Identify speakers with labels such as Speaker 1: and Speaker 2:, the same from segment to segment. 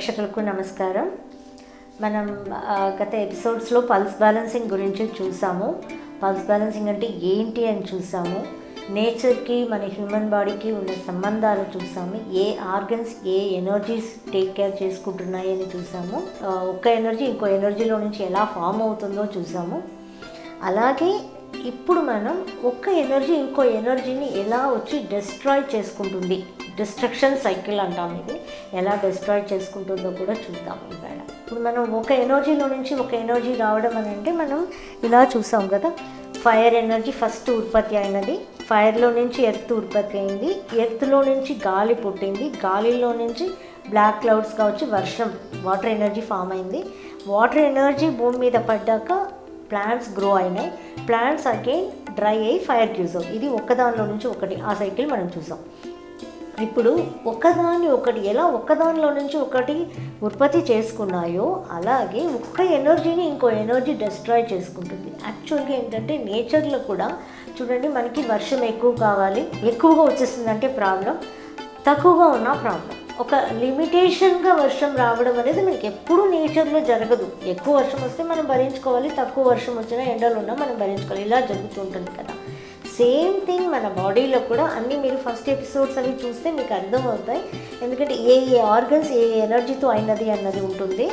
Speaker 1: ప్రేక్షకులకు నమస్కారం. మనం గత ఎపిసోడ్స్లో పల్స్ బ్యాలెన్సింగ్ గురించి చూసాము. పల్స్ బ్యాలెన్సింగ్ అంటే ఏంటి అని చూసాము. నేచర్కి మన హ్యూమన్ బాడీకి ఉన్న సంబంధాలు చూసాము. ఏ ఆర్గన్స్ ఏ ఎనర్జీస్ టేక్ కేర్ చేసుకుంటున్నాయి అని చూసాము. ఒక్క ఎనర్జీ ఇంకో ఎనర్జీలో నుంచి ఎలా ఫామ్ అవుతుందో చూసాము. అలాగే ఇప్పుడు మనం ఒక్క ఎనర్జీ ఇంకో ఎనర్జీని ఎలా వచ్చి డిస్ట్రాయ్ చేసుకుంటుంది? డిస్ట్రక్షన్ సైకిల్ అంటాం ఇది. ఎలా డిస్ట్రాయ్ చేసుకుంటుందో కూడా చూద్దాం ఇవాళ ఇప్పుడు మనం ఒక ఎనర్జీలో నుంచి ఒక ఎనర్జీ రావడం అని అంటే మనం ఇలా చూసాం కదా. ఫైర్ ఎనర్జీ ఫస్ట్ ఉత్పత్తి అయినది. ఫైర్లో నుంచి ఎర్త్ ఉత్పత్తి అయింది. ఎర్త్లో నుంచి గాలి పుట్టింది. గాలిలో నుంచి బ్లాక్ క్లౌడ్స్గా వచ్చి వర్షం వాటర్ ఎనర్జీ ఫామ్ అయింది. వాటర్ ఎనర్జీ భూమి మీద పడ్డాక ప్లాంట్స్ గ్రో అయినాయి. ప్లాంట్స్ అగైన్ డ్రై అయ్యి ఫైర్ యూజ్ ఇది ఒక్కదానిలో నుంచి ఒకటి ఆ సైకిల్ మనం చూసాం. ఇప్పుడు ఒకదాన్ని ఒకటి ఎలా ఒక్కదానిలో నుంచి ఒకటి ఉత్పత్తి చేసుకున్నాయో అలాగే ఒక్క ఎనర్జీని ఇంకో ఎనర్జీ డిస్ట్రాయ్ చేసుకుంటుంది. యాక్చువల్గా ఏంటంటే నేచర్లో కూడా చూడండి మనకి వర్షం ఎక్కువ కావాలి. ఎక్కువగా వచ్చేస్తుందంటే ప్రాబ్లం. తక్కువగా ఉన్న ప్రాబ్లం. ఒక లిమిటేషన్గా వర్షం రావడం అనేది మనకి ఎప్పుడూ నేచర్లో జరగదు. ఎక్కువ వర్షం వస్తే మనం భరించుకోవాలి తక్కువ వర్షం వచ్చినా ఎండలు ఉన్నా మనం భరించుకోవాలి. ఇలా జరుగుతూ ఉంటుంది కదా. సేమ్ థింగ్ మన బాడీలో కూడా అన్నీ మీరు ఫస్ట్ ఎపిసోడ్స్ అవి చూస్తే మీకు అర్థమవుతాయి. ఎందుకంటే ఏ ఏ ఆర్గన్స్ ఏ ఎనర్జీతో అయినది అన్నది ఉంటుంది.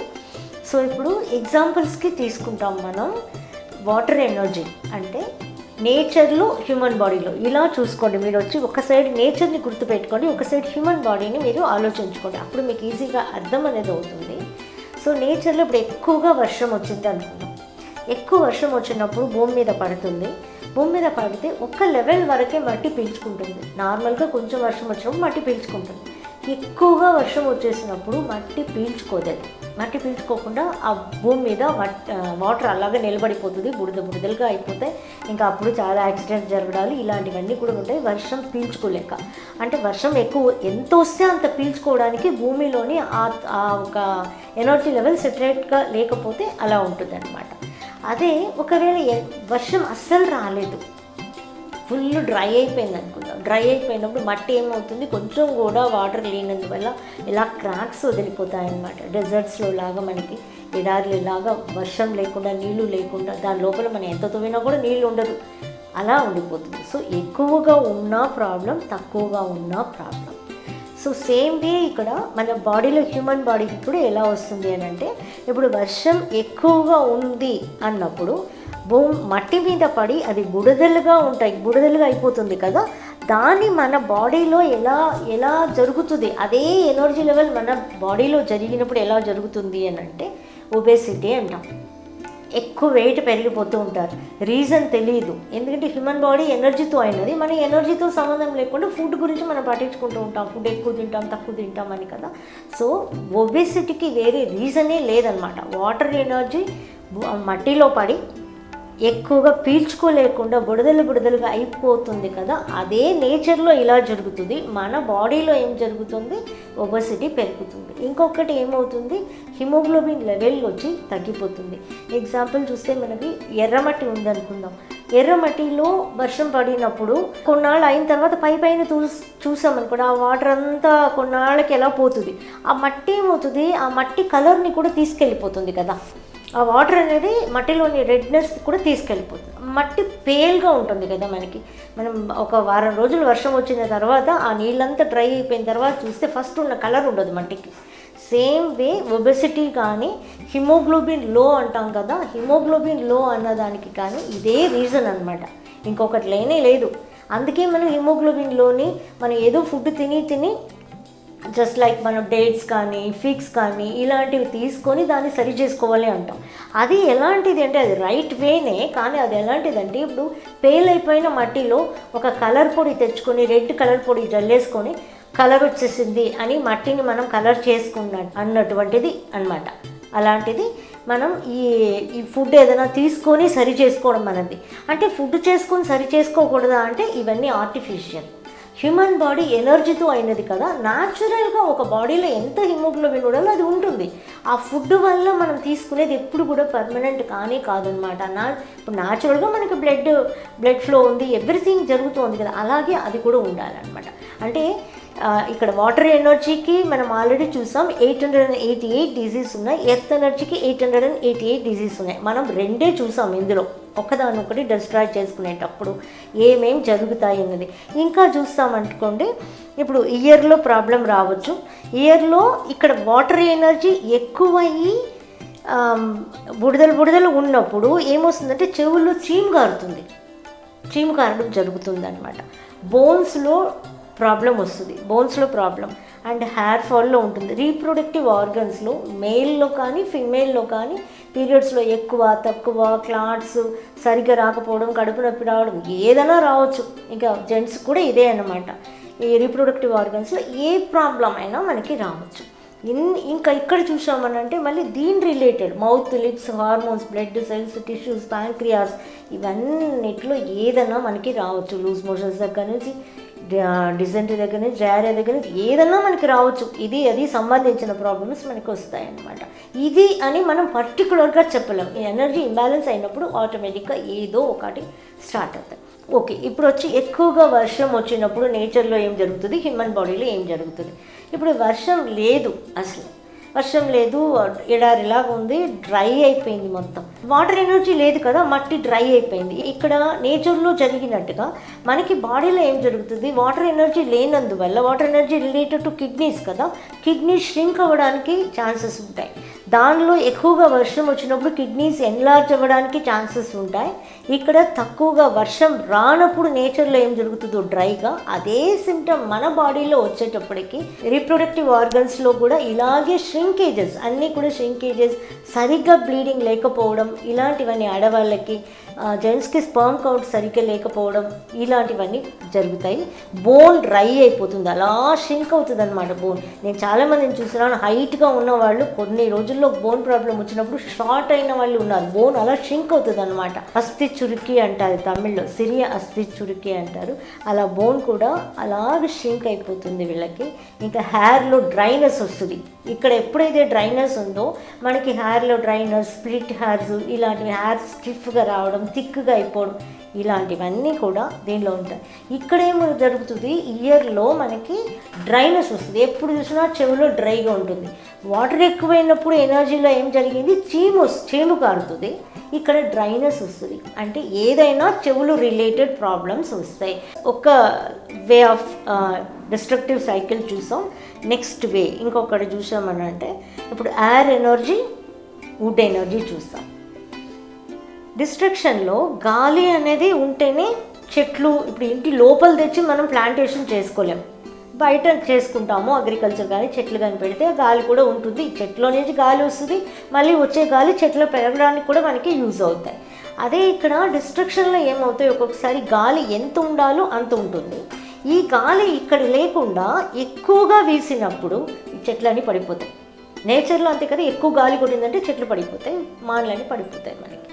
Speaker 1: సో ఇప్పుడు ఎగ్జాంపుల్స్కి తీసుకుంటాం మనం. వాటర్ ఎనర్జీ అంటే నేచర్లో హ్యూమన్ బాడీలో. ఇలా చూసుకోండి. మీరు వచ్చి ఒక సైడ్ నేచర్ని గుర్తుపెట్టుకోండి. ఒక సైడ్ హ్యూమన్ బాడీని మీరు ఆలోచించుకోండి. అప్పుడు మీకు ఈజీగా అర్థం అనేది అవుతుంది. సో నేచర్లో ఇప్పుడు ఎక్కువగా వర్షం వచ్చింది అనుకుందాం. ఎక్కువ వర్షం వచ్చినప్పుడు భూమి మీద పడుతుంది. భూమి మీద పడితే ఒక లెవెల్ వరకే మట్టి పీల్చుకుంటుంది. నార్మల్గా కొంచెం వర్షం వచ్చినప్పుడు మట్టి పీల్చుకుంటుంది. ఎక్కువగా వర్షం వచ్చేసినప్పుడు మట్టి పీల్చుకోలేదు మట్టి పీల్చుకోకుండా ఆ భూమి మీద వాటర్ అలాగే నిలబడిపోతుంది. బుడిద బుడిదలుగా అయిపోతాయి ఇంకా అప్పుడు చాలా యాక్సిడెంట్స్ జరగడాలు ఇలాంటివన్నీ కూడా ఉంటాయి. వర్షం పీల్చుకోలేక. అంటే వర్షం ఎక్కువ ఎంత వస్తే అంత పీల్చుకోవడానికి భూమిలోని ఆ ఆ ఒక ఎనర్జీ లెవెల్ సెటరేట్గా లేకపోతే అలా ఉంటుంది అదే ఒకవేళ వర్షం అస్సలు రాలేదు. ఫుల్ డ్రై అయిపోయింది అనుకుందాం డ్రై అయిపోయినప్పుడు మట్టి ఏమవుతుంది? కొంచెం కూడా వాటర్ లేనందువల్ల ఇలా క్రాక్స్ వదిలిపోతాయన్నమాట. డెజర్ట్స్లో లాగా మనకి ఎడారులు లాగా వర్షం లేకుండా నీళ్ళు లేకుండా దాని లోపల మనం ఎంత తవ్వినా కూడా నీళ్ళు ఉండదు. అలా ఉండిపోతుంది. సో ఎక్కువగా ఉన్న ప్రాబ్లం తక్కువగా ఉన్న ప్రాబ్లం. సో సేమ్ వే ఇక్కడ మన బాడీలో హ్యూమన్ బాడీకి కూడా ఎలా వస్తుంది అని అంటే ఇప్పుడు వర్షం ఎక్కువగా ఉంది అన్నప్పుడు భూమి మట్టి మీద పడి అది బుడదలుగా ఉంటాయి బుడదలుగా అయిపోతుంది కదా. దాన్ని మన బాడీలో ఎలా ఎలా జరుగుతుంది అదే ఎనర్జీ లెవెల్ మన బాడీలో జరిగినప్పుడు ఎలా జరుగుతుంది అని అంటే ఒబేసిటీ అంటాం. ఎక్కువ వెయిట్ పెరిగిపోతూ ఉంటారు. రీజన్ తెలియదు ఎందుకంటే హ్యూమన్ బాడీ ఎనర్జీతో అయినది. మన ఎనర్జీతో సంబంధం లేకుండా ఫుడ్ గురించి మనం పట్టించుకుంటూ ఉంటాం. ఫుడ్ ఎక్కువ తింటాం తక్కువ తింటాం అని కదా. సో ఒబేసిటీకి వేరే రీజనే లేదనమాట. వాటర్ ఎనర్జీ మట్టిలో పడి ఎక్కువగా పీల్చుకోలేకుండా బుడదలు బుడదలుగా అయిపోతుంది కదా అదే నేచర్లో ఇలా జరుగుతుంది. మన బాడీలో ఏం జరుగుతుంది? ఒబసిటీ పెరుగుతుంది. ఇంకొకటి ఏమవుతుంది? హిమోగ్లోబిన్ లెవెల్ వచ్చి తగ్గిపోతుంది. ఎగ్జాంపుల్ చూస్తే మనకి ఎర్రమట్టి ఉందనుకుందాం. ఎర్రమట్టిలో వర్షం పడినప్పుడు కొన్నాళ్ళు అయిన తర్వాత పై పైన చూ చూసామనుకోండి ఆ వాటర్ అంతా కొన్నాళ్ళకి ఎలా పోతుంది? ఆ మట్టి ఏమవుతుంది? ఆ మట్టి కలర్ని కూడా తీసుకెళ్ళిపోతుంది కదా. ఆ వాటర్ అనేది మట్టిలోని రెడ్నెస్ కూడా తీసుకెళ్ళిపోతుంది. మట్టి పేల్గా ఉంటుంది కదా మనకి. మనం ఒక వారం రోజులు వర్షం వచ్చిన తర్వాత ఆ నీళ్ళంతా డ్రై అయిపోయిన తర్వాత చూస్తే ఫస్ట్ ఉన్న కలర్ ఉండదు మట్టికి. సేమ్ వే ఒబెసిటీ కానీ హిమోగ్లోబిన్లో అంటాం కదా హిమోగ్లోబిన్లో అన్నదానికి కానీ ఇదే రీజన్ అనమాట ఇంకొకటి లేనే లేదు. అందుకే మనం హిమోగ్లోబిన్లోని మనం ఏదో ఫుడ్ తిని తిని జస్ట్ లైక్ మనం డేట్స్ కానీ ఫిక్స్ కానీ ఇలాంటివి తీసుకొని దాన్ని సరి చేసుకోవాలి అంటాం. అది ఎలాంటిది అంటే అది రైట్ వేనే కానీ అది ఎలాంటిది అంటే ఇప్పుడు పేల్ అయిపోయిన మట్టిలో ఒక కలర్ పొడి తెచ్చుకొని రెడ్ కలర్ పొడి జల్లేసుకొని కలర్ వచ్చేసింది అని మట్టిని మనం కలర్ చేసుకున్న అన్నటువంటిది అన్నమాట. అలాంటిది మనం ఈ ఈ ఫుడ్ ఏదైనా తీసుకొని సరి చేసుకోవడం మనది. అంటే ఫుడ్ చేసుకొని సరి చేసుకోకూడదా అంటే ఇవన్నీ ఆర్టిఫిషియల్ హ్యూమన్ బాడీ ఎనర్జీతో అయినది కదా న్యాచురల్గా ఒక బాడీలో ఎంత హిమోగ్లోబిన్ ఉండాలో అది ఉంటుంది. ఆ ఫుడ్ వల్ల మనం తీసుకునేది ఎప్పుడు కూడా పర్మనెంట్ కానీ కాదనమాట నా ఇప్పుడు న్యాచురల్గా మనకి బ్లడ్ బ్లడ్ ఫ్లో ఉంది ఎవ్రీథింగ్ జరుగుతుంది కదా అలాగే అది కూడా ఉండాలన్నమాట. అంటే ఇక్కడ వాటర్ ఎనర్జీకి మనం ఆల్రెడీ చూసాం eight hundred and eighty eight disease ఉన్నాయి ఎర్త్ ఎనర్జీకి eight hundred and eighty eight diseases ఉన్నాయి. మనం రెండే చూసాం ఇందులో. ఒకదానొకటి డిస్ట్రాయ్ చేసుకునేటప్పుడు ఏమేం జరుగుతాయి అన్నది. ఇంకా చూస్తామనుకోండి ఇప్పుడు ఇయర్లో ప్రాబ్లం రావచ్చు. ఇయర్లో ఇక్కడ వాటర్ ఎనర్జీ ఎక్కువయ్యి బుడదలు బుడదలు ఉన్నప్పుడు ఏమొస్తుందంటే చెవుల్లో చీమ్ కారుతుంది చీము కారడం జరుగుతుంది అనమాట బోన్స్లో ప్రాబ్లం వస్తుంది బోన్స్లో ప్రాబ్లం అండ్ హెయిర్ ఫాల్లో ఉంటుంది. రీప్రొడక్టివ్ ఆర్గన్స్లో మేల్లో కానీ ఫిమేల్లో కానీ పీరియడ్స్లో ఎక్కువ తక్కువ క్లాట్స్ సరిగ్గా రాకపోవడం కడుపు నొప్పి రావడం ఏదైనా రావచ్చు. ఇంకా జెంట్స్ కూడా ఇదే అన్నమాట. ఈ రీప్రొడక్టివ్ ఆర్గన్స్లో ఏ ప్రాబ్లం అయినా మనకి రావచ్చు. ఇన్ ఇంకా ఇక్కడ చూసామనంటే మళ్ళీ దీని related mouth lips hormones blood cells tissues pancreas ఇవన్నిట్లో ఏదైనా మనకి రావచ్చు. లూజ్ మోషన్స్ దగ్గర నుంచి డిజెంట్రీ దగ్గర నుంచి డయారియా దగ్గర నుంచి ఏదన్నా మనకి రావచ్చు. ఇది అది సంబంధించిన ప్రాబ్లమ్స్ మనకి వస్తాయి అన్నమాట ఇది అని మనం పర్టికులర్గా చెప్పలేం. ఈ ఎనర్జీ ఇంబ్యాలెన్స్ అయినప్పుడు ఆటోమేటిక్గా ఏదో ఒకటి స్టార్ట్ అవుతాయి. ఓకే ఇప్పుడు వచ్చి ఎక్కువగా వర్షం వచ్చినప్పుడు నేచర్లో ఏం జరుగుతుంది? హ్యూమన్ బాడీలో ఏం జరుగుతుంది? ఇప్పుడు వర్షం లేదు అసలు. వర్షం లేదు ఎడారిలాగా ఉంది డ్రై అయిపోయింది మొత్తం. వాటర్ ఎనర్జీ లేదు కదా మట్టి డ్రై అయిపోయింది. ఇక్కడ నేచర్లో జరిగినట్టుగా మనకి బాడీలో ఏం జరుగుతుంది? వాటర్ ఎనర్జీ లేనందువల్ల water energy related to kidneys కదా కిడ్నీ ష్రింక్ అవ్వడానికి ఛాన్సెస్ ఉంటాయి. దానిలో ఎక్కువగా వర్షం వచ్చినప్పుడు కిడ్నీస్ ఎన్లార్జ్ అవ్వడానికి ఛాన్సెస్ ఉంటాయి. ఇక్కడ తక్కువగా వర్షం రానప్పుడు నేచర్లో ఏం జరుగుతుందో డ్రైగా అదే సిమ్టమ్ మన బాడీలో వచ్చేటప్పటికి రీప్రొడక్టివ్ ఆర్గన్స్లో కూడా ఇలాగే ష్రింకేజెస్ అన్నీ కూడా ష్రింకేజెస్ సరిగ్గా బ్లీడింగ్ లేకపోవడం ఇలాంటివన్నీ ఆడవాళ్ళకి జెంట్స్కి స్పర్మ్ కౌంట్ సరిగ్గా లేకపోవడం ఇలాంటివన్నీ జరుగుతాయి. బోన్ డ్రై అయిపోతుంది. అలా షింక్ అవుతుంది అనమాట బోన్. నేను చాలా చాలామందిని చూస్తున్నాను హైట్గా ఉన్న వాళ్ళు కొన్ని రోజుల్లో బోన్ ప్రాబ్లం వచ్చినప్పుడు షార్ట్ అయిన వాళ్ళు ఉన్నారు. బోన్ అలా షింక్ అవుతుంది అనమాట అస్థి చురుకి అంటారు తమిళ్ళో. సిరియ అస్థి చురుకి అంటారు. అలా బోన్ కూడా అలాగే షింక్ అయిపోతుంది వీళ్ళకి. ఇంకా హెయిర్లో డ్రైనెస్ వస్తుంది. ఇక్కడ ఎప్పుడైతే డ్రైనెస్ ఉందో మనకి హెయిర్లో డ్రైనెస్ స్ప్లిట్ హెయిర్స్ ఇలాంటివి హెయిర్ స్టిఫ్గా రావడం థిక్గా అయిపోవడం ఇలాంటివన్నీ కూడా దీనిలో ఉంటాయి. ఇక్కడ ఏమో జరుగుతుంది? ఇయర్లో మనకి డ్రైనెస్ వస్తుంది. ఎప్పుడు చూసినా చెవిలో డ్రైగా ఉంటుంది. వాటర్ ఎక్కువైనప్పుడు ఎనర్జీలో ఏం జరిగింది? చీము చీము కారుతుంది. ఇక్కడ డ్రైనెస్ వస్తుంది. అంటే ఏదైనా చెవులు రిలేటెడ్ ప్రాబ్లమ్స్ వస్తాయి. ఒక వే ఆఫ్ డిస్ట్రక్టివ్ సైకిల్ చూసాం. నెక్స్ట్ వే ఇంకొకటి చూసామని అంటే ఇప్పుడు ఎయిర్ ఎనర్జీ వుడ్ ఎనర్జీ చూస్తాం డిస్ట్రక్షన్లో గాలి అనేది ఉంటేనే చెట్లు ఇప్పుడు ఇంటి లోపల తెచ్చి మనం ప్లాంటేషన్ చేసుకోలేం. బయట చేసుకుంటాము అగ్రికల్చర్ కానీ చెట్లు కానీ పెడితే గాలి కూడా ఉంటుంది. చెట్లో నుంచి గాలి వస్తుంది మళ్ళీ వచ్చే గాలి చెట్లు పెరగడానికి కూడా మనకి యూజ్ అవుతాయి. అదే ఇక్కడ డిస్ట్రక్షన్లో ఏమవుతాయి? ఒక్కొక్కసారి గాలి ఎంత ఉండాలో అంత ఉంటుంది. ఈ గాలి ఇక్కడ లేకుండా ఎక్కువగా వీసినప్పుడు చెట్లన్నీ పడిపోతాయి. నేచర్లో అంతే కదా ఎక్కువ గాలి కొట్టిందంటే చెట్లు పడిపోతాయి మాన్లన్నీ పడిపోతాయి మనకి.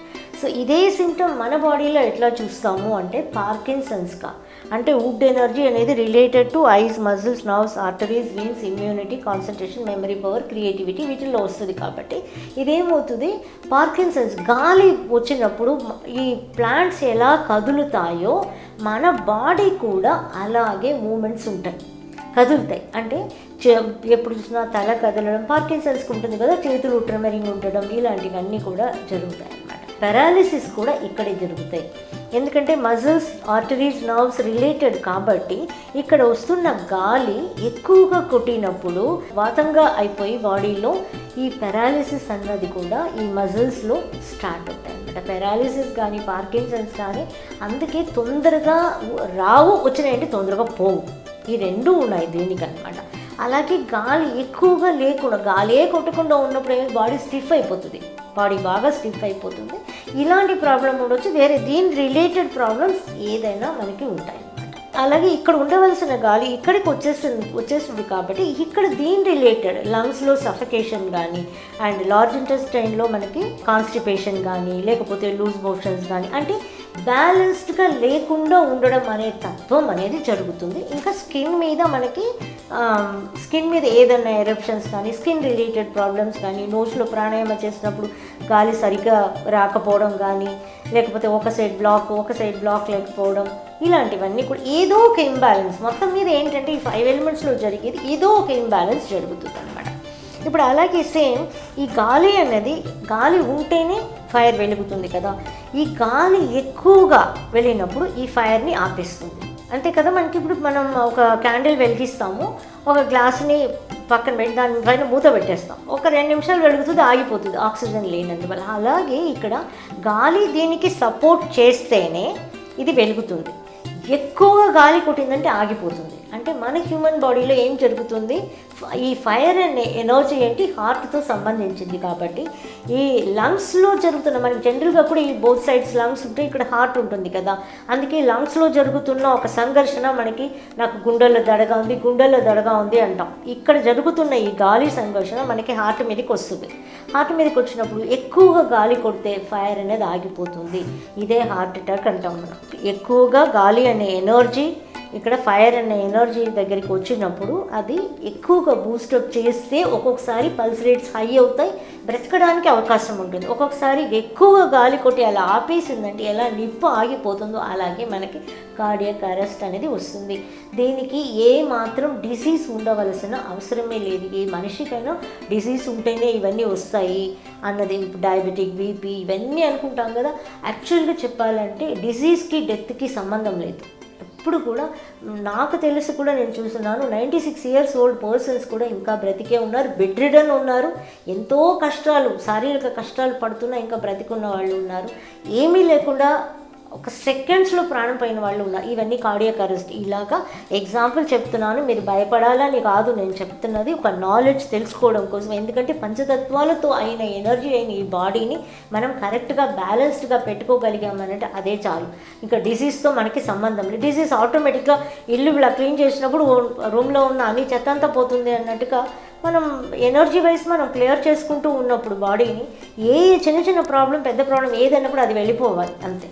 Speaker 1: సో ఇదే సిమ్టమ్ మన బాడీలో ఎట్లా చూస్తాము అంటే పార్కిన్సన్స్గా అంటే వుడ్ ఎనర్జీ అనేది related to eyes muscles nerves arteries veins immunity concentration memory power creativity వీటిల్లో వస్తుంది కాబట్టి ఇదేమవుతుంది? పార్కిన్సన్స్ గాలి వచ్చినప్పుడు ఈ ప్లాంట్స్ ఎలా కదులుతాయో మన బాడీ కూడా అలాగే మూమెంట్స్ ఉంటాయి. కదులుతాయి. అంటే ఎప్పుడు చూసినా తల కదలడం పార్కిన్సన్స్కి ఉంటుంది కదా చేతులు ట్రెమరింగ్ ఉండడం ఇలాంటివన్నీ కూడా జరుగుతాయి. పెరాలిసిస్ కూడా ఇక్కడే జరుగుతాయి. ఎందుకంటే మజిల్స్ ఆర్టరీస్ నర్వ్స్ రిలేటెడ్ కాబట్టి ఇక్కడ వస్తున్న గాలి ఎక్కువగా కొట్టినప్పుడు వాతంగా అయిపోయి బాడీలో ఈ పెరాలిసిస్ అన్నది కూడా ఈ మజిల్స్లో స్టార్ట్ అవుతాయి అనమాట పెరాలిసిస్ కానీ పార్కిన్సన్స్ కానీ అందుకే తొందరగా రావు వచ్చినాయంటే తొందరగా పోవు. ఈ రెండు ఉన్నాయి దీనికనమాట. అలాగే గాలి ఎక్కువగా లేకుండా గాలే కొట్టకుండా ఉన్నప్పుడు బాడీ స్టిఫ్ అయిపోతుంది. బాడీ బాగా స్టిఫ్ అయిపోతుంది. ఇలాంటి ప్రాబ్లం ఉండొచ్చు. వేరే దీని రిలేటెడ్ ప్రాబ్లమ్స్ ఏదైనా మనకి ఉంటాయి అలాగే ఇక్కడ ఉండవలసిన గాలి ఇక్కడికి వచ్చేసింది వచ్చేస్తుంది కాబట్టి ఇక్కడ దీని రిలేటెడ్ లంగ్స్లో సఫకేషన్ కానీ అండ్ లార్జ్ ఇంటెస్టైన్లో మనకి కాన్స్టిపేషన్ కానీ లేకపోతే లూజ్ మోషన్స్ కానీ అంటే బ్యాలెన్స్డ్గా లేకుండా ఉండడం అనే తత్వం అనేది జరుగుతుంది. ఇంకా స్కిన్ మీద మనకి స్కిన్ మీద ఏదైనా ఎరప్షన్స్ కానీ స్కిన్ రిలేటెడ్ ప్రాబ్లమ్స్ కానీ నోస్లో ప్రాణాయామం చేసినప్పుడు గాలి సరిగ్గా రాకపోవడం కానీ లేకపోతే ఒక సైడ్ బ్లాక్ ఒక సైడ్ బ్లాక్ లేకపోవడం ఇలాంటివన్నీ కూడా ఏదో ఒక ఇంబ్యాలెన్స్. మొత్తం మీద ఏంటంటే ఈ ఫైవ్ ఎలిమెంట్స్లో జరిగేది ఏదో ఒక ఇంబ్యాలెన్స్ జరుగుతుంది అనమాట ఇప్పుడు అలాగే సేమ్ ఈ గాలి అనేది గాలి ఉంటేనే ఫైర్ వెలుగుతుంది కదా. ఈ గాలి ఎక్కువగా వెళ్ళినప్పుడు ఈ ఫైర్ని ఆపేస్తుంది. అంతే కదా మనకి ఇప్పుడు మనం ఒక క్యాండిల్ వెలిగిస్తాము ఒక గ్లాస్ని పక్కన పెట్టి దాని పైన మూత పెట్టేస్తాం. ఒక రెండు నిమిషాలు వెలుగుతుంది ఆగిపోతుంది ఆక్సిజన్ లేనందువల్ల. అలాగే ఇక్కడ గాలి దీనికి సపోర్ట్ చేస్తేనే ఇది వెలుగుతుంది. ఎక్కువగా గాలి కొట్టిందంటే ఆగిపోతుంది. అంటే మన హ్యూమన్ బాడీలో ఏం జరుగుతుంది? ఈ ఫైర్ అనే ఎనర్జీ ఏంటి? హార్ట్తో సంబంధించింది కాబట్టి ఈ లంగ్స్లో జరుగుతున్న మనకి జనరల్గా కూడా ఈ బోత్ సైడ్స్ లంగ్స్ ఉంటే ఇక్కడ హార్ట్ ఉంటుంది కదా. అందుకే లంగ్స్లో జరుగుతున్న ఒక సంఘర్షణ మనకి నాకు గుండెల్లో దడగా ఉంది గుండెల్లో దడగా ఉంది అంటాం. ఇక్కడ జరుగుతున్న ఈ గాలి సంఘర్షణ మనకి హార్ట్ మీదకి వస్తుంది. హార్ట్ మీదకి వచ్చినప్పుడు ఎక్కువగా గాలి కొడితే ఫైర్ అనేది ఆగిపోతుంది. ఇదే హార్ట్ అటాక్ అంటాం మనం. ఎక్కువగా గాలి అనే ఎనర్జీ ఇక్కడ ఫైర్ అనే ఎనర్జీ దగ్గరికి వచ్చినప్పుడు అది ఎక్కువ ఎక్కువగా బూస్టప్ చేస్తే ఒక్కొక్కసారి పల్స్ రేట్స్ హై అవుతాయి బ్రతకడానికి అవకాశం ఉంటుంది. ఒక్కొక్కసారి ఎక్కువగా గాలి కొట్టి అలా ఆపేసిందంటే ఎలా నిప్పు ఆగిపోతుందో అలాగే మనకి కార్డియక్ అరెస్ట్ అనేది వస్తుంది. దీనికి ఏ మాత్రం డిసీజ్ ఉండవలసిన అవసరమే లేదు. ఏ మనిషికైనా డిసీజ్ ఉంటేనే ఇవన్నీ వస్తాయి అన్నది డయాబెటిక్ బీపీ ఇవన్నీ అనుకుంటాం కదా. యాక్చువల్గా చెప్పాలంటే డిసీజ్కి డెత్కి సంబంధం లేదు. ఇప్పుడు కూడా నాకు తెలిసి కూడా నేను చూస్తున్నాను ninety six years old persons కూడా ఇంకా బ్రతికే ఉన్నారు బెడ్ రిడన్ ఉన్నారు ఎంతో కష్టాలు శారీరక కష్టాలు పడుతున్నా ఇంకా బ్రతికున్న వాళ్ళు ఉన్నారు. ఏమీ లేకుండా ఒక సెకండ్స్లో ప్రాణం పోయిన వాళ్ళు ఉన్నారు ఇవన్నీ కార్డియక్ అరెస్ట్ ఇలాగా ఎగ్జాంపుల్ చెప్తున్నాను మీరు భయపడాలని కాదు నేను చెప్తున్నది ఒక నాలెడ్జ్ తెలుసుకోవడం కోసం. ఎందుకంటే పంచతత్వాలతో అయిన ఎనర్జీ అయిన ఈ బాడీని మనం కరెక్ట్గా బ్యాలెన్స్డ్గా పెట్టుకోగలిగామనంటే అదే చాలు. ఇంకా డిసీజ్తో మనకి సంబంధం లేదు. డిసీజ్ ఆటోమేటిక్గా ఇల్లు ఇలా క్లీన్ చేసినప్పుడు రూమ్లో ఉన్న అన్ని చెత్త అంతా పోతుంది అన్నట్టుగా మనం ఎనర్జీ వైజ్ మనం క్లియర్ చేసుకుంటూ ఉన్నప్పుడు బాడీని ఏ చిన్న చిన్న ప్రాబ్లం పెద్ద ప్రాబ్లం ఏదన్నప్పుడు అది వెళ్ళిపోవాలి. అంతే.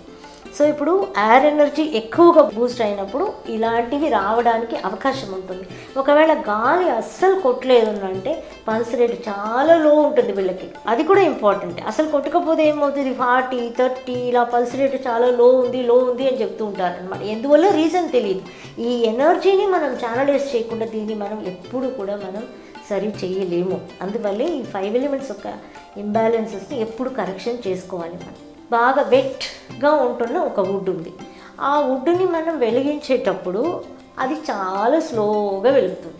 Speaker 1: సో ఇప్పుడు ఎయిర్ ఎనర్జీ ఎక్కువగా బూస్ట్ అయినప్పుడు ఇలాంటివి రావడానికి అవకాశం ఉంటుంది. ఒకవేళ గాలి అస్సలు కొట్టలేదు అంటే పల్స్ రేట్ చాలా లో ఉంటుంది వీళ్ళకి. అది కూడా ఇంపార్టెంట్ అసలు కొట్టకపోతే ఏమవుతుంది? ఫార్టీ థర్టీ ఇలా పల్స్ రేట్ చాలా లో ఉంది లో ఉంది అని చెప్తూ ఉంటారు అనమాట ఎందువల్ల? రీజన్ తెలియదు. ఈ ఎనర్జీని మనం ఛానలైజ్ చేయకుండా దీన్ని మనం ఎప్పుడు కూడా మనం సరి చేయలేము. అందువల్లే ఈ ఫైవ్ ఎలిమెంట్స్ యొక్క ఇంబ్యాలెన్సెస్ని ఎప్పుడు కరెక్షన్ చేసుకోవాలి మనం. బాగా వెట్గా ఉంటున్న ఒక వుడ్ ఉంది. ఆ వుడ్ని మనం వెలిగించేటప్పుడు అది చాలా స్లోగా వెలుగుతుంది.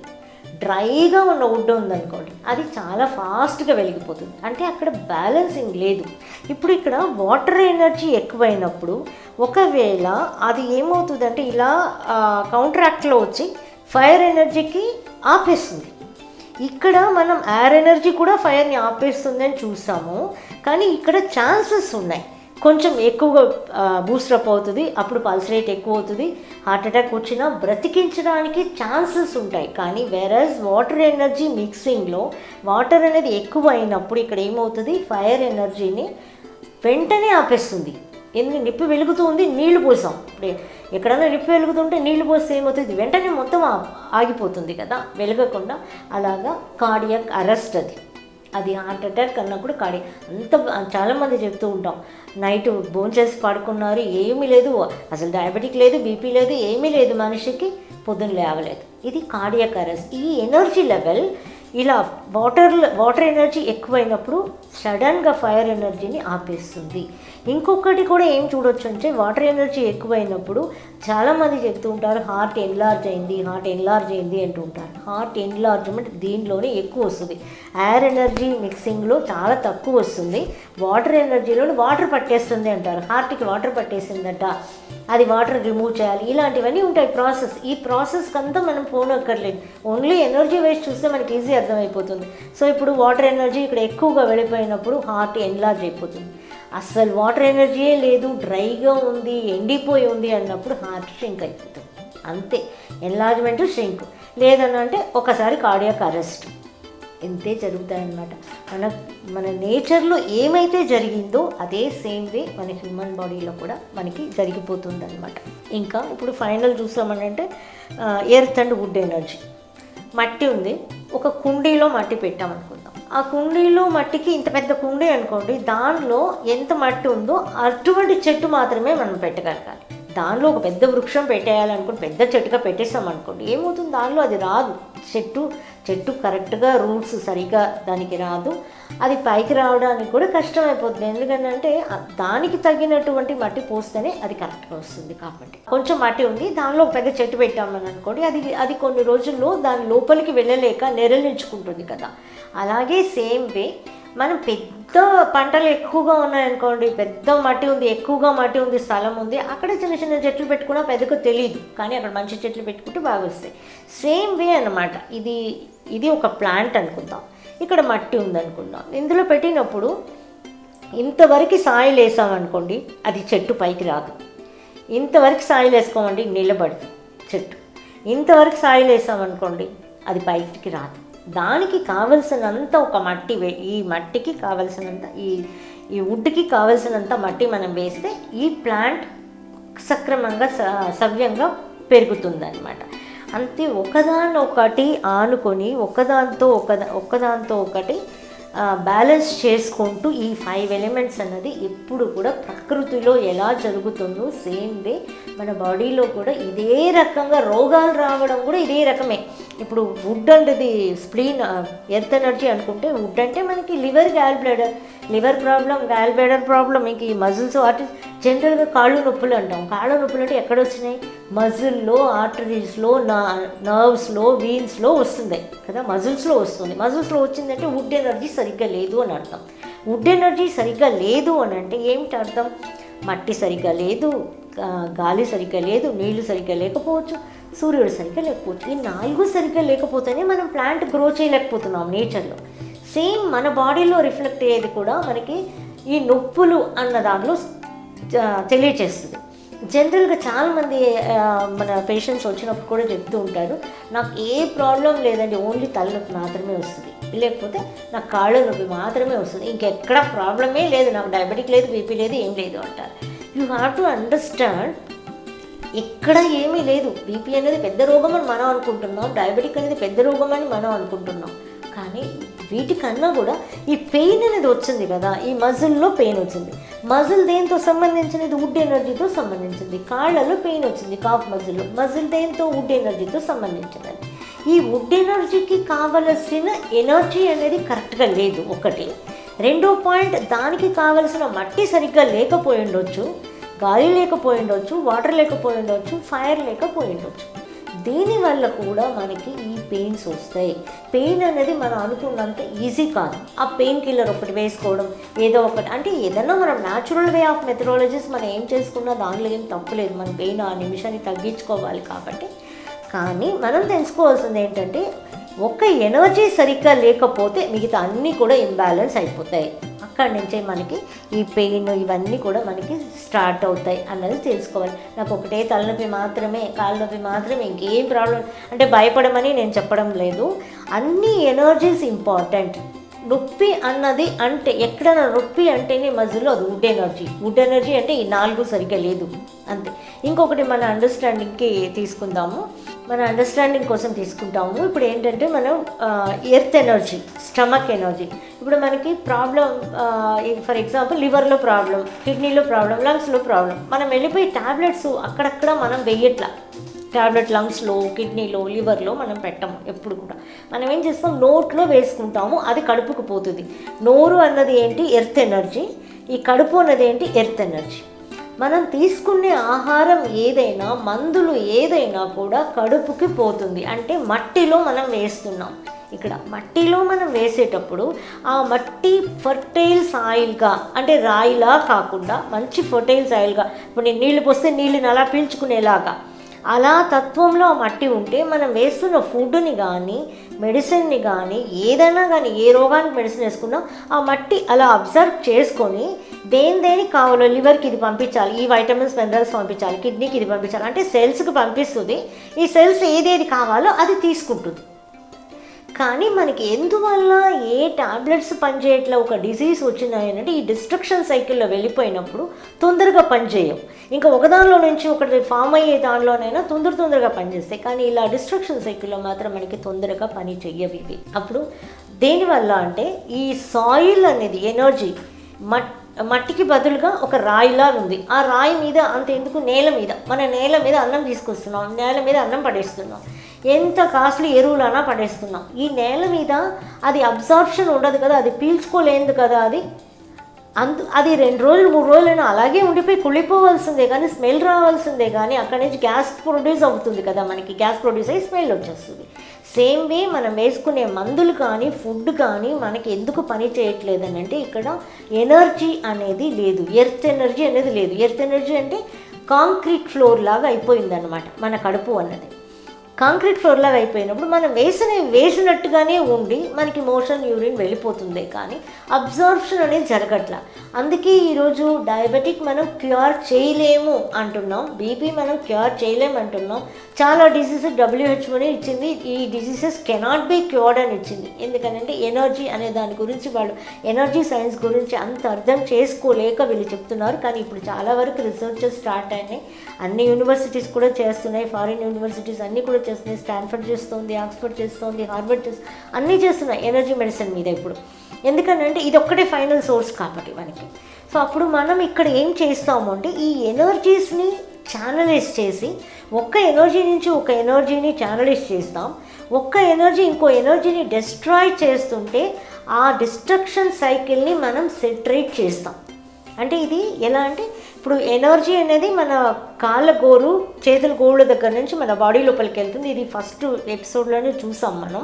Speaker 1: డ్రైగా ఉన్న వుడ్ ఉందనుకోండి అది చాలా ఫాస్ట్గా వెలిగిపోతుంది. అంటే అక్కడ బ్యాలెన్సింగ్ లేదు. ఇప్పుడు ఇక్కడ వాటర్ ఎనర్జీ ఎక్కువైనప్పుడు ఒకవేళ అది ఏమవుతుందంటే ఇలా కౌంట్రాక్ట్లో వచ్చి ఫైర్ ఎనర్జీకి ఆపేస్తుంది. ఇక్కడ మనం ఎయిర్ ఎనర్జీ కూడా ఫైర్ని ఆపేస్తుంది అని చూసాము. కానీ ఇక్కడ ఛాన్సెస్ ఉన్నాయి. కొంచెం ఎక్కువగా బూస్టప్ అవుతుంది. అప్పుడు పల్స్ రేట్ ఎక్కువ అవుతుంది. హార్ట్ అటాక్ వచ్చినా బ్రతికించడానికి ఛాన్సెస్ ఉంటాయి. కానీ వెరస్ వాటర్ ఎనర్జీ మిక్సింగ్లో వాటర్ అనేది ఎక్కువ అయినప్పుడు ఇక్కడ ఏమవుతుంది? ఫైర్ ఎనర్జీని వెంటనే ఆపేస్తుంది. ఎందుకు నిప్పు వెలుగుతుంది నీళ్ళు పోసాం. ఇప్పుడు ఎక్కడైనా నిప్పు వెలుగుతుంటే నీళ్ళు పోస్తే ఏమవుతుంది? వెంటనే మొత్తం ఆగిపోతుంది కదా? వెలగకుండా అలాగా కార్డియక్ అరెస్ట్ అది. అది హార్ట్ అటాక్ అన్నప్పుడు కాడి. అంత చాలామంది చెప్తూ ఉంటాం. నైట్ భోంచేసి పడుకున్నారు ఏమీ లేదు. అసలు డయాబెటిక్ లేదు బీపీ లేదు ఏమీ లేదు మనిషికి. పొద్దున్న లేవలేదు. ఇది కార్డియాక్ అరెస్ట్ ఈ ఎనర్జీ లెవెల్ ఇలా వాటర్ వాటర్ ఎనర్జీ ఎక్కువైనప్పుడు సడన్గా ఫైర్ ఎనర్జీని ఆపేస్తుంది. ఇంకొకటి కూడా ఏం చూడొచ్చు అంటే వాటర్ ఎనర్జీ ఎక్కువైనప్పుడు చాలామంది చెప్తూ ఉంటారు హార్ట్ ఎన్లార్జ్ అయింది హార్ట్ ఎన్లార్జ్ అయింది అంటూ ఉంటారు. హార్ట్ ఎన్లార్జ్మెంట్ దీనిలోనే ఎక్కువ వస్తుంది. ఎయిర్ ఎనర్జీ మిక్సింగ్లో చాలా తక్కువ వస్తుంది. వాటర్ ఎనర్జీలో వాటర్ పట్టేస్తుంది అంటారు. హార్ట్కి వాటర్ పట్టేసిందట అది వాటర్ రిమూవ్ చేయాలి ఇలాంటివన్నీ ఉంటాయి ప్రాసెస్. ఈ ప్రాసెస్కి అంతా మనం ఫోన్ అక్కర్లేదు. ఓన్లీ ఎనర్జీ వేస్ట్ చూస్తే మనకి ఈజీ అర్థమైపోతుంది. సో ఇప్పుడు వాటర్ ఎనర్జీ ఇక్కడ ఎక్కువగా వెళ్ళిపోయినప్పుడు హార్ట్ ఎన్లార్జ్ అయిపోతుంది. అస్సలు వాటర్ ఎనర్జీయే లేదు డ్రైగా ఉంది ఎండిపోయి ఉంది అన్నప్పుడు హార్ట్ షింక్ అయిపోతుంది. అంతే. ఎన్లార్జ్మెంట్ షింక్ లేదని అంటే ఒకసారి కార్డియాక్ అరెస్ట్ ఇంతే జరుగుతాయన్నమాట. మన మన నేచర్లో ఏమైతే జరిగిందో అదే సేమ్ వే మన హ్యూమన్ బాడీలో కూడా మనకి జరిగిపోతుంది అనమాట ఇంకా ఇప్పుడు ఫైనల్ చూసామనంటే ఎర్త్ అండ్ వుడ్ ఎనర్జీ మట్టి ఉంది. ఒక కుండీలో మట్టి పెట్టామనుకుందాం ఆ కుండీలో మట్టికి ఇంత పెద్ద కుండీ అనుకోండి దానిలో ఎంత మట్టి ఉందో అటువంటి చెట్టు మాత్రమే మనం పెట్టగలగాలి. దానిలో ఒక పెద్ద వృక్షం పెట్టేయాలనుకోండి పెద్ద చెట్టుగా పెట్టేస్తాం అనుకోండి ఏమవుతుంది? దానిలో అది రాదు. చెట్టు చెట్టు కరెక్ట్గా రూట్స్ సరిగా దానికి రాదు. అది పైకి రావడానికి కూడా కష్టమైపోతుంది. ఎందుకంటే దానికి తగినటువంటి మట్టి పోస్తేనే అది కరెక్ట్గా వస్తుంది కాబట్టి. కొంచెం మట్టి ఉంది దానిలో పెద్ద చెట్టు పెట్టామని అనుకోండి అది అది కొన్ని రోజుల్లో దాని లోపలికి వెళ్ళలేక నెరలించుకుంటుంది కదా. అలాగే సేమ్ వే మనం పెద్ద పంటలు ఎక్కువగా ఉన్నాయనుకోండి పెద్ద మట్టి ఉంది ఎక్కువగా మట్టి ఉంది స్థలం ఉంది అక్కడ చిన్న చిన్న చెట్లు పెట్టుకున్నా పెద్దగా తెలియదు కానీ అక్కడ మంచి చెట్లు పెట్టుకుంటే బాగా వస్తాయి. సేమ్ వే అన్నమాట. ఇది ఇది ఒక ప్లాంట్ అనుకుందాం. ఇక్కడ మట్టి ఉందనుకుందాం. ఇందులో పెట్టినప్పుడు ఇంతవరకు సాయిల్ వేసామనుకోండి అది చెట్టు పైకి రాదు. ఇంతవరకు సాయిల్ వేసుకోమండి నిలబడదు చెట్టు. ఇంతవరకు సాయిల్ వేసామనుకోండి అది పైకి రాదు. దానికి కావలసినంత ఒక మట్టి వే ఈ మట్టికి కావలసినంత ఈ ఈ వుడ్కి కావలసినంత మట్టి మనం వేస్తే ఈ ప్లాంట్ సక్రమంగా స- సవ్యంగా పెరుగుతుంది అనమాట అంతే ఒకదాని ఒకటి ఆనుకొని ఒకదాంతో ఒక ఒకదాంతో ఒకటి బ్యాలెన్స్ చేసుకుంటూ ఈ ఫైవ్ ఎలిమెంట్స్ అన్నది ఎప్పుడు కూడా ప్రకృతిలో ఎలా జరుగుతుందో సేమ్ వే మన బాడీలో కూడా ఇదే రకంగా రోగాలు రావడం కూడా ఇదే రకమే. ఇప్పుడు వుడ్ అంటది స్ప్లీన్ ఎర్త్ ఎనర్జీ అనుకుంటే వుడ్ అంటే మనకి liver gall bladder liver problem gall bladder problem ఇంక ఈ మజిల్స్ వాటి జనరల్గా కాళ్ళు నొప్పులు అంటాం. కాళ్ళు నొప్పులు అంటే ఎక్కడ వచ్చినాయి? మజిల్లో ఆర్టరీస్లో నా నర్వ్స్లో వీన్స్లో వస్తుంది కదా మజిల్స్లో వస్తుంది. మజిల్స్లో వచ్చిందంటే వుడ్ ఎనర్జీ సరిగ్గా లేదు అని అర్థం. వుడ్ ఎనర్జీ సరిగ్గా లేదు అని అంటే ఏమిటి అర్థం? మట్టి సరిగ్గా లేదు గాలి సరిగ్గా లేదు నీళ్ళు సరిగ్గా లేకపోవచ్చు సూర్యుడు సరిగ్గా లేకపోవచ్చు. ఈ నాలుగు సరిగ్గా లేకపోతేనే మనం ప్లాంట్ గ్రో చేయలేకపోతున్నాం నేచర్లో సేమ్ మన బాడీలో రిఫ్లెక్ట్ అయ్యేది కూడా మనకి ఈ నొప్పులు అన్న దాంట్లో తెలియచేస్తుంది. జనరల్గా చాలామంది మన పేషెంట్స్ వచ్చినప్పుడు కూడా చెప్తూ ఉంటారు నాకు ఏ ప్రాబ్లం లేదండి ఓన్లీ తలనొప్పి మాత్రమే వస్తుంది. లేకపోతే నాకు కాళ్ళ నొప్పి మాత్రమే వస్తుంది. ఇంకెక్కడ ప్రాబ్లమే లేదు నాకు డయాబెటిక్ లేదు బీపీ లేదు ఏం లేదు అంటారు. యూ హ్యావ్ టు అండర్స్టాండ్ ఎక్కడ ఏమీ లేదు. బీపీ అనేది పెద్ద రోగం అని మనం అనుకుంటున్నాం డయాబెటిక్ అనేది పెద్ద రోగం అని మనం అనుకుంటున్నాం. కానీ వీటికన్నా కూడా ఈ పెయిన్ అనేది వచ్చింది కదా ఈ మజిల్లో పెయిన్ వచ్చింది. మజిల్ దేంతో సంబంధించినది? వుడ్ ఎనర్జీతో సంబంధించింది. కాళ్ళలో పెయిన్ వచ్చింది కాఫ్ మజిల్లో. మజిల్ దేంతో? వుడ్ ఎనర్జీతో సంబంధించినది. ఈ వుడ్ ఎనర్జీకి కావలసిన ఎనర్జీ అనేది కరెక్ట్గా లేదు. ఒకటి. రెండో పాయింట్ దానికి కావలసిన మట్టి సరిగ్గా లేకపోయి ఉండొచ్చు. గాలి లేకపోయి ఉండొచ్చు వాటర్ లేకపోయి ఉండొచ్చు ఫైర్ లేకపోయి ఉండొచ్చు. దీనివల్ల కూడా మనకి ఈ పెయిన్స్ వస్తాయి? పెయిన్ అనేది మనం అనుకున్నంత ఈజీ కాదు. ఆ పెయిన్ కిల్లర్ ఒకటి వేసుకోవడం ఏదో ఒకటి. అంటే ఏదన్నా మనం న్యాచురల్ వే ఆఫ్ మెథడాలజీస్ మనం ఏం చేసుకున్నా దానిలో ఏం తప్పులేదు మన పెయిన్ ఆ నిమిషాన్ని తగ్గించుకోవాలి కాబట్టి. కానీ మనం తెలుసుకోవాల్సింది ఏంటంటే ఒక ఎనర్జీ సరిగ్గా లేకపోతే మిగతా అన్నీ కూడా ఇంబ్యాలెన్స్ అయిపోతాయి. అక్కడి నుంచే మనకి ఈ పెయిన్ ఇవన్నీ కూడా మనకి స్టార్ట్ అవుతాయి అన్నది తెలుసుకోవాలి. నాకు ఒకటే తలనొప్పి మాత్రమే కాళ్ళ నొప్పి మాత్రమే ఇంకేం ప్రాబ్లం అంటే భయపడమని నేను చెప్పడం లేదు. అన్ని ఎనర్జీస్ ఇంపార్టెంట్. నొప్పి అన్నది అంటే ఎక్కడైనా నొప్పి అంటేనే మధ్యలో అది వుడ్ ఎనర్జీ. వుడ్ ఎనర్జీ అంటే ఈ నాలుగు సరిగ్గా లేదు. అంతే. ఇంకొకటి మన అండర్స్టాండింగ్కి తీసుకుందాము. మన అండర్స్టాండింగ్ కోసం తీసుకుంటాము. ఇప్పుడు ఏంటంటే మనం ఎర్త్ ఎనర్జీ స్టమక్ ఎనర్జీ ఇప్పుడు మనకి ప్రాబ్లం ఫర్ ఎగ్జాంపుల్ లివర్లో ప్రాబ్లం కిడ్నీలో ప్రాబ్లం లంగ్స్లో ప్రాబ్లం మనం వెళ్ళిపోయి టాబ్లెట్స్ అక్కడక్కడ మనం వెయ్యట్లా. టాబ్లెట్ లంగ్స్లో కిడ్నీలో లివర్లో మనం పెట్టము ఎప్పుడు కూడా. మనం ఏం చేస్తాం? నోట్లో వేసుకుంటాము అది కడుపుకు పోతుంది. నోరు అన్నది ఏంటి? Earth energy. ఈ కడుపు అన్నది ఏంటి? Earth energy. మనం తీసుకునే ఆహారం ఏదైనా మందులు ఏదైనా కూడా కడుపుకి పోతుంది. అంటే మట్టిలో మనం వేస్తున్నాం. ఇక్కడ మట్టిలో మనం వేసేటప్పుడు ఆ మట్టి ఫర్టైల్ సాయిల్గా అంటే రాయిలా కాకుండా మంచి ఫర్టైల్ సాయిల్గా ఇప్పుడు నేను నీళ్ళు పోస్తే నీళ్ళని అలా పీల్చుకునేలాగా అలా తత్వంలో ఆ మట్టి ఉంటే మనం వేస్తున్న ఫుడ్ని కానీ మెడిసిన్ని కానీ ఏదైనా కానీ ఏ రోగానికి మెడిసిన్ వేసుకున్నా ఆ మట్టి అలా అబ్జర్వ్ చేసుకొని దేని దేనికి కావాలో లివర్కి ఇది పంపించాలి ఈ వైటమిన్స్ మినరల్స్ పంపించాలి కిడ్నీకి ఇది పంపించాలి అంటే సెల్స్కి పంపిస్తుంది. ఈ సెల్స్ ఏదేది కావాలో అది తీసుకుంటుంది. కానీ మనకి ఎందువల్ల ఏ టాబ్లెట్స్ పనిచేయట్లా ఒక డిసీజ్ వచ్చినాయనంటే ఈ డిస్ట్రక్షన్ సైకిల్లో వెళ్ళిపోయినప్పుడు తొందరగా పనిచేయవు. ఇంకా ఒకదానిలో నుంచి ఒకటి ఫామ్ అయ్యే దానిలోనైనా తొందర తొందరగా పనిచేస్తాయి. కానీ ఇలా డిస్ట్రక్షన్ సైకిల్లో మాత్రం మనకి తొందరగా పని చెయ్యవి ఇవి. అప్పుడు దేనివల్ల అంటే ఈ సాయిల్ అనేది ఎనర్జీ మట్ మట్టికి బదులుగా ఒక రాయిలా ఉంది. ఆ రాయి మీద అంత ఎందుకు? నేల మీద. మన నేల మీద అన్నం తీసుకొస్తున్నాం. నేల మీద అన్నం పడేస్తున్నాం. ఎంత కాస్ట్లీ ఎరువులైనా పడేస్తున్నాం. ఈ నేల మీద అది అబ్జార్ప్షన్ ఉండదు కదా. అది పీల్చుకోలేదు కదా అది. అందు అది రెండు రోజులు మూడు రోజులైనా అలాగే ఉండిపోయి కుళ్ళిపోవాల్సిందే కానీ స్మెల్ రావాల్సిందే కానీ అక్కడి నుంచి గ్యాస్ ప్రొడ్యూస్ అవుతుంది కదా మనకి. గ్యాస్ ప్రొడ్యూస్ అయ్యి స్మెల్ వచ్చేస్తుంది. సేమ్ వే మనం వేసుకునే మందులు కానీ ఫుడ్ కానీ మనకి ఎందుకు పని చేయట్లేదని అంటే ఇక్కడ ఎనర్జీ అనేది లేదు. ఎర్త్ ఎనర్జీ అనేది లేదు. ఎర్త్ ఎనర్జీ అంటే కాంక్రీట్ ఫ్లోర్ లాగా అయిపోయిందన్నమాట మన కడుపు అన్నది. కాంక్రీట్ ఫ్లోర్ లాగా అయిపోయినప్పుడు మనం వేసిన వేసినట్టుగానే ఉండి మనకి మోషన్ యూరిన్ వెళ్ళిపోతుంది కానీ అబ్జర్ప్షన్ అనేది జరగట్ల. అందుకే ఈరోజు డయాబెటిక్ మనం క్యూర్ చేయలేము అంటున్నాం. బీపీ మనం క్యూర్ చేయలేము అంటున్నాం. చాలా డిసీజెస్ డబ్ల్యూహెచ్ఓనే ఇచ్చింది. ఈ డిసీజెస్ కెనాట్ బి క్యూర్డ్ అని ఇచ్చింది. ఎందుకనంటే ఎనర్జీ అనే దాని గురించి వాళ్ళు ఎనర్జీ సైన్స్ గురించి అంత అర్థం చేసుకోలేక వీళ్ళు చెప్తున్నారు. కానీ ఇప్పుడు చాలా వరకు రీసెర్చెస్ స్టార్ట్ అయినాయి. అన్ని యూనివర్సిటీస్ కూడా చేస్తున్నాయి. ఫారిన్ యూనివర్సిటీస్ అన్నీ కూడా చేస్తున్నాయి స్టాన్ఫర్డ్ చేస్తుంది ఆక్స్ఫర్డ్ చేస్తుంది హార్వర్డ్ చేస్తుంది అన్నీ చేస్తున్నాయి ఎనర్జీ మెడిసిన్ మీద ఇప్పుడు. ఎందుకనంటే ఇది ఒక్కటే ఫైనల్ సోర్స్ కాబట్టి మనకి. సో అప్పుడు మనం ఇక్కడ ఏం చేస్తాము అంటే ఈ ఎనర్జీస్ని ఛానలైజ్ చేసి ఒక్క ఎనర్జీ నుంచి ఒక ఎనర్జీని ఛానలైజ్ చేస్తాం. ఒక్క ఎనర్జీ ఇంకో ఎనర్జీని డిస్ట్రాయ్ చేస్తుంటే ఆ డిస్ట్రక్షన్ సైకిల్ని మనం సెటరేట్ చేస్తాం. అంటే ఇది ఎలా అంటే ఇప్పుడు ఎనర్జీ అనేది మన కాళ్ళ గోరు చేతుల గోళ్ళ దగ్గర నుంచి మన బాడీ లోపలికి వెళ్తుంది. ఇది ఫస్ట్ ఎపిసోడ్లోనే చూసాం మనం.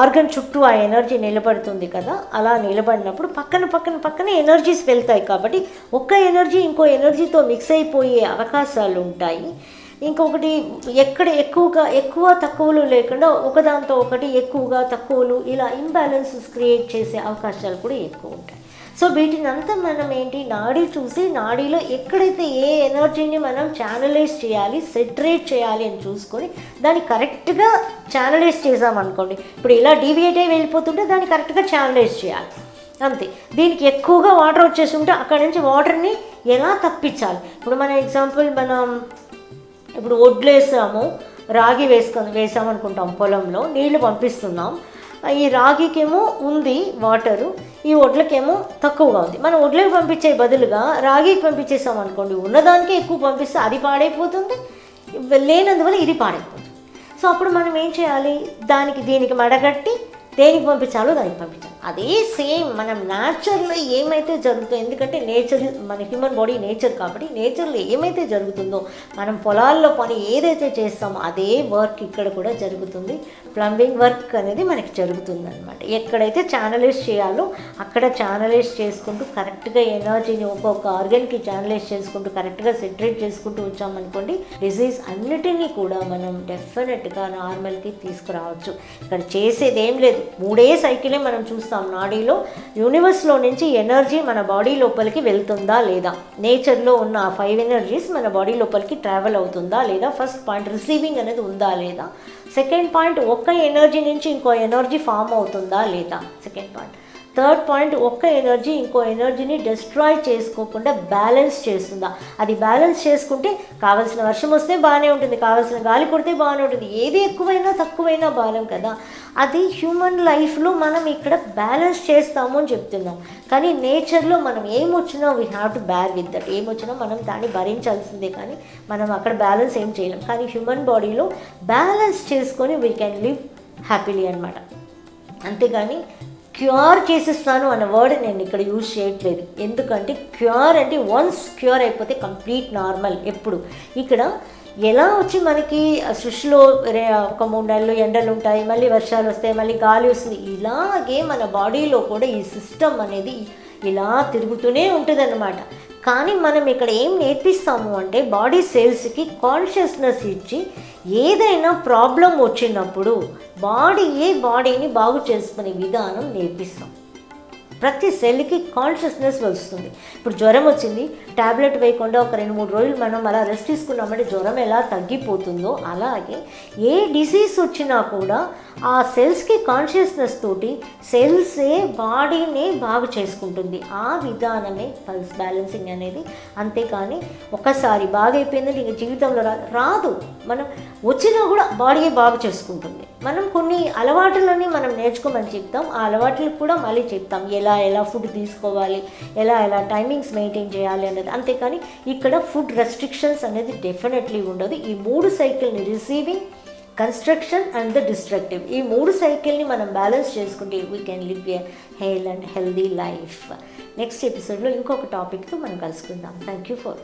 Speaker 1: ఆర్గన్ చుట్టూ ఆ ఎనర్జీ నిలబడుతుంది కదా. అలా నిలబడినప్పుడు పక్కన పక్కన పక్కన ఎనర్జీస్ వెళ్తాయి కాబట్టి ఒక్క ఎనర్జీ ఇంకో ఎనర్జీతో మిక్స్ అయిపోయే అవకాశాలు ఉంటాయి. ఇంకొకటి ఎక్కడ ఎక్కువగా ఎక్కువ తక్కువలు లేకుండా ఒకదాంతో ఒకటి ఎక్కువగా తక్కువలు ఇలా ఇంబ్యాలెన్సెస్ క్రియేట్ చేసే అవకాశాలు కూడా ఎక్కువ ఉంటాయి. సో వీటిని అంతా మనం ఏంటి నాడీ చూసి నాడీలో ఎక్కడైతే ఏ ఎనర్జీని మనం ఛానలైజ్ చేయాలి సెటరేట్ చేయాలి అని చూసుకొని దాన్ని కరెక్ట్గా ఛానలైజ్ చేసామనుకోండి ఇప్పుడు ఇలా డీవియేట్ అయి వెళ్ళిపోతుంటే దాన్ని కరెక్ట్గా ఛానలైజ్ చేయాలి. అంతే. దీనికి ఎక్కువగా వాటర్ వచ్చేసి ఉంటే అక్కడ నుంచి వాటర్ని ఎలా తప్పించాలి? ఇప్పుడు మన ఎగ్జాంపుల్ మనం ఇప్పుడు వడ్లు వేసాము రాగి వేసుకొని వేసామనుకుంటాం పొలంలో నీళ్ళు పంపిస్తున్నాం. ఈ రాగికేమో ఉంది వాటరు ఈ వడ్లకేమో తక్కువగా ఉంది. మనం వడ్లకు పంపించే బదులుగా రాగికి పంపించేసాం అనుకోండి ఉన్నదానికే ఎక్కువ పంపిస్తే అది పాడైపోతుంది లేనందువల్ల ఇది పాడైపోతుంది. సో అప్పుడు మనం ఏం చేయాలి? దానికి దీనికి మడగట్టి దేనికి పంపించాలో దానికి పంపించాలి. అదే సేమ్ మనం నేచర్లో ఏమైతే జరుగుతుందో ఎందుకంటే నేచర్ మన హ్యూమన్ బాడీ నేచర్ కాబట్టి నేచర్లో ఏమైతే జరుగుతుందో మనం పొలాల్లో పని ఏదైతే చేస్తామో అదే వర్క్ ఇక్కడ కూడా జరుగుతుంది. ప్లంబింగ్ వర్క్ అనేది మనకి జరుగుతుంది అనమాట ఎక్కడైతే ఛానలైజ్ చేయాలో అక్కడ ఛానలైజ్ చేసుకుంటూ కరెక్ట్గా ఎనర్జీని ఒక్కొక్క ఆర్గన్కి ఛానలైజ్ చేసుకుంటూ కరెక్ట్గా సెటరేట్ చేసుకుంటూ వచ్చామనుకోండి డిసీజ్ అన్నిటినీ కూడా మనం డెఫినెట్గా నార్మల్కి తీసుకురావచ్చు. ఇక్కడ చేసేది ఏం లేదు. మూడే సైకిలే మనం చూస్తాం. నాడీలో యూనివర్స్లో నుంచి ఎనర్జీ మన బాడీ లోపలికి వెళ్తుందా లేదా? నేచర్లో ఉన్న ఆ ఫైవ్ ఎనర్జీస్ మన బాడీ లోపలికి ట్రావెల్ అవుతుందా లేదా? ఫస్ట్ పాయింట్ రిసీవింగ్ అనేది ఉందా లేదా? సెకండ్ పాయింట్ ఒక్క ఎనర్జీ నుంచి ఇంకో ఎనర్జీ ఫామ్ అవుతుందా లేదా? Second point. థర్డ్ పాయింట్ ఒక్క ఎనర్జీ ఇంకో ఎనర్జీని డిస్ట్రాయ్ చేసుకోకుండా బ్యాలెన్స్ చేస్తుందా? అది బ్యాలెన్స్ చేసుకుంటే కావాల్సిన వర్షం వస్తే బాగానే ఉంటుంది కావాల్సిన గాలి కొడితే బాగానే ఉంటుంది. ఏది ఎక్కువైనా తక్కువైనా భారం కదా? అది హ్యూమన్ లైఫ్లో మనం ఇక్కడ బ్యాలెన్స్ చేస్తాము అని చెప్తున్నాం. కానీ నేచర్లో మనం ఏమొచ్చినా we have to bear with that ఏమొచ్చినా మనం దాన్ని భరించాల్సిందే కానీ మనం అక్కడ బ్యాలెన్స్ ఏం చేయలేం. కానీ హ్యూమన్ బాడీలో బ్యాలెన్స్ చేసుకొని వీ కెన్ లివ్ హ్యాపీలీ అనమాట అంతేగాని క్యూర్ చేసేస్తాను అన్న వర్డ్ నేను ఇక్కడ యూజ్ చేయట్లేదు. ఎందుకంటే క్యూర్ అంటే వన్స్ క్యూర్ అయిపోతే కంప్లీట్ నార్మల్ ఎప్పుడు. ఇక్కడ ఎలా వచ్చి మనకి సృష్టిలో రే- ఒక మూడు నెలలు ఎండలు ఉంటాయి మళ్ళీ వర్షాలు వస్తాయి మళ్ళీ గాలి వస్తుంది. ఇలాగే మన బాడీలో కూడా ఈ సిస్టమ్ అనేది ఇలా తిరుగుతూనే ఉంటుంది కానీ మనం ఇక్కడ ఏం నేర్పిస్తాము అంటే బాడీ సెల్స్కి కాన్షియస్నెస్ ఇచ్చి ఏదైనా ప్రాబ్లం వచ్చినప్పుడు బాడీయే బాడీని బాగు చేసుకునే విధానం నేర్పిస్తాం. ప్రతి సెల్కి కాన్షియస్నెస్ వస్తుంది. ఇప్పుడు జ్వరం వచ్చింది ట్యాబ్లెట్ వేయకుండా ఒక రెండు మూడు రోజులు మనం అలా రెస్ట్ తీసుకున్నామంటే జ్వరం ఎలా తగ్గిపోతుందో అలాగే ఏ డిసీజ్ వచ్చినా కూడా ఆ సెల్స్కి కాన్షియస్నెస్ తోటి సెల్సే బాడీని బాగు చేసుకుంటుంది. ఆ విధానమే పల్స్ బ్యాలెన్సింగ్ అనేది. అంతేకాని ఒకసారి బాగైపోయిందంటే ఇంక జీవితంలో రా రాదు. మనం వచ్చినా కూడా బాడీయే బాగు చేసుకుంటుంది. మనం కొన్ని అలవాట్లని మనం నేర్చుకోమని చెప్తాం. ఆ అలవాట్లు కూడా మళ్ళీ చెప్తాం. ఎలా ఎలా ఫుడ్ తీసుకోవాలి ఎలా ఎలా టైమింగ్స్ మెయింటైన్ చేయాలి అనేది అంతేకాని ఇక్కడ ఫుడ్ రెస్ట్రిక్షన్స్ అనేది డెఫినెట్లీ ఉండదు. ఈ మూడు సైకిల్ని receiving construction and the destructive ఈ మూడు సైకిల్ని మనం బ్యాలెన్స్ చేసుకుంటే we can live a hell and healthy life next ఎపిసోడ్లో ఇంకొక టాపిక్తో మనం కలుసుకుందాం. Thank you for